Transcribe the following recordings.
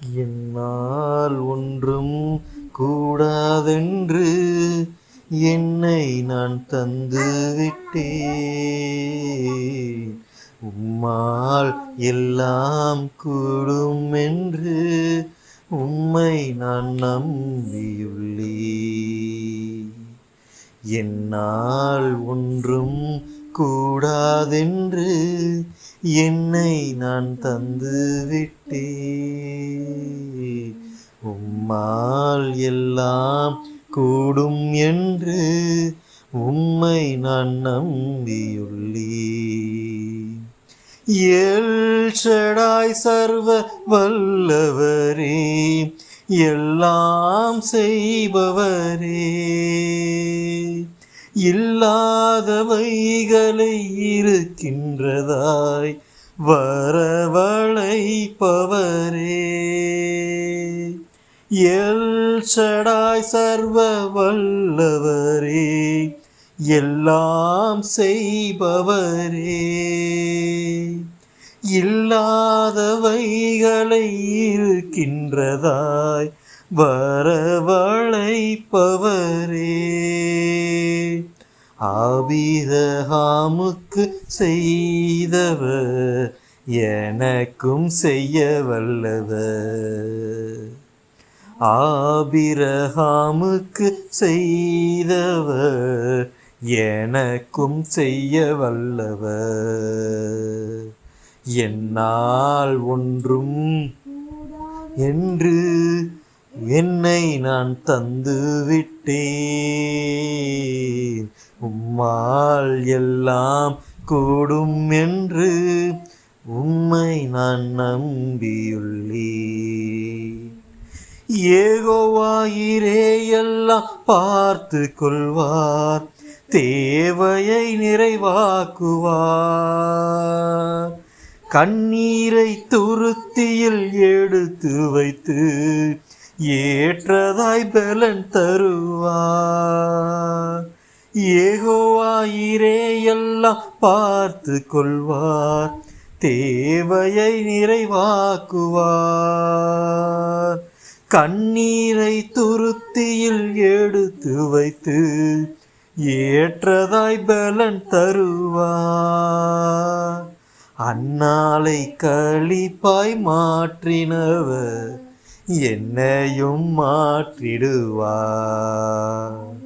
என்னால் ஒன்றும் கூடாதென்று என்னை நான் தந்து விட்டேன். உம்மால் எல்லாம் கூடும் என்று உம்மை நான் நம்பியுள்ளே என்னால் ஒன்றும் கூடாதென்று என்னை நான் தந்து விட்டே உம்மால் எல்லாம் கூடும் என்று உம்மை நான் நம்பியுள்ளே எல் சர்வ வல்லவரே எல்லாம் செய்பவரே. இல்லாதவைகளை இருக்கின்றதாய் வரவழைப்பவரே. எல் சடாய் சர்வ வல்லவரே எல்லாம் செய்பவரே. இல்லாதவைகளை இருக்கின்றதாய் வரவழைப்பவரே. ஆபிரகாமுக்கு செய்தவர் எனக்கும் செய்ய வல்லவர். ஆபிரகாமுக்கு செய்தவர் எனக்கும் செய்ய வல்லவர். என்னால் ஒன்றும் என்று என்னை நான் தந்து விட்டேன் உம்மால் எல்லாம் கூடும் என்று உம்மை நான் நம்பியுள்ளே ஏகோவாயிரே எல்லாம் பார்த்து கொள்வார் தேவையை நிறைவாக்குவார். கண்ணீரை துருத்தியில் எடுத்து வைத்து ஏற்றதாய் பலன் தருவார். ஏகோவாயிரே எல்லாம் பார்த்து கொள்வார் தேவையை நிறைவாக்குவார். கண்ணீரை துருத்தியில் எடுத்து வைத்து ஏற்றதாய் பலன் தருவார். அன்னாலை களிப்பாய் மாற்றினவர் என்னையும் மாற்றிடுவார்.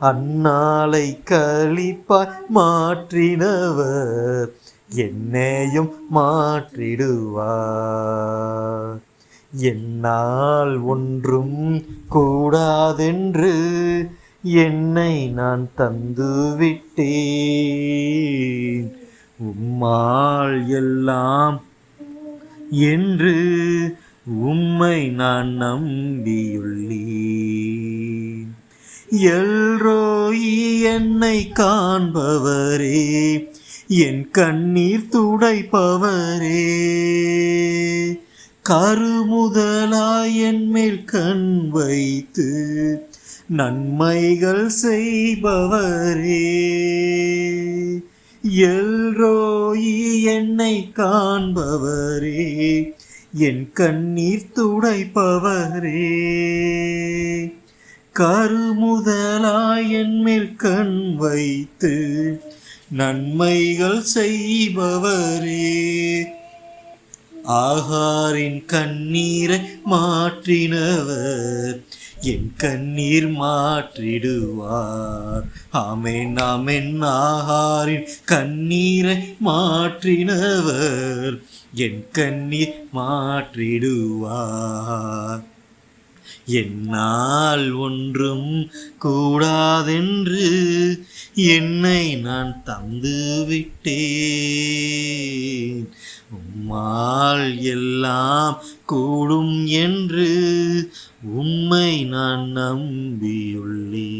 அன்னாலை கழிப்பாய் மாற்றினவர் என்னையும் மாற்றிடுவார். என்னால் ஒன்றும் கூடாதென்று என்னை நான் தந்து விட்டேன். உம்மால் எல்லாம் என்று உம்மை நான் நம்பியுள்ளேன். எல்ரோயி என்னை காண்பவரே என் கண்ணீர் துடைப்பவரே. கருமுதலாய் என் மேல் கண் வைத்து நன்மைகள் செய்பவரே. எல்ரோயி என்னை காண்பவரே என் கண்ணீர் துடைப்பவரே. கருமுதலாய் என் கண் வைத்து நன்மைகள் செய்பவரே. ஆகாரின் கண்ணீரை மாற்றினவர் என் கண்ணீர் மாற்றிடுவார். ஆமென் ஆமென் ஆகாரின் கண்ணீரை மாற்றினவர் என் கண்ணீர் மாற்றிடுவார். என்னால் ஒன்றும் கூடாதென்று என்னை நான் தந்து விட்டேன். உம்மால் எல்லாம் கூடும் என்று உம்மை நான் நம்பியுள்ளேன்.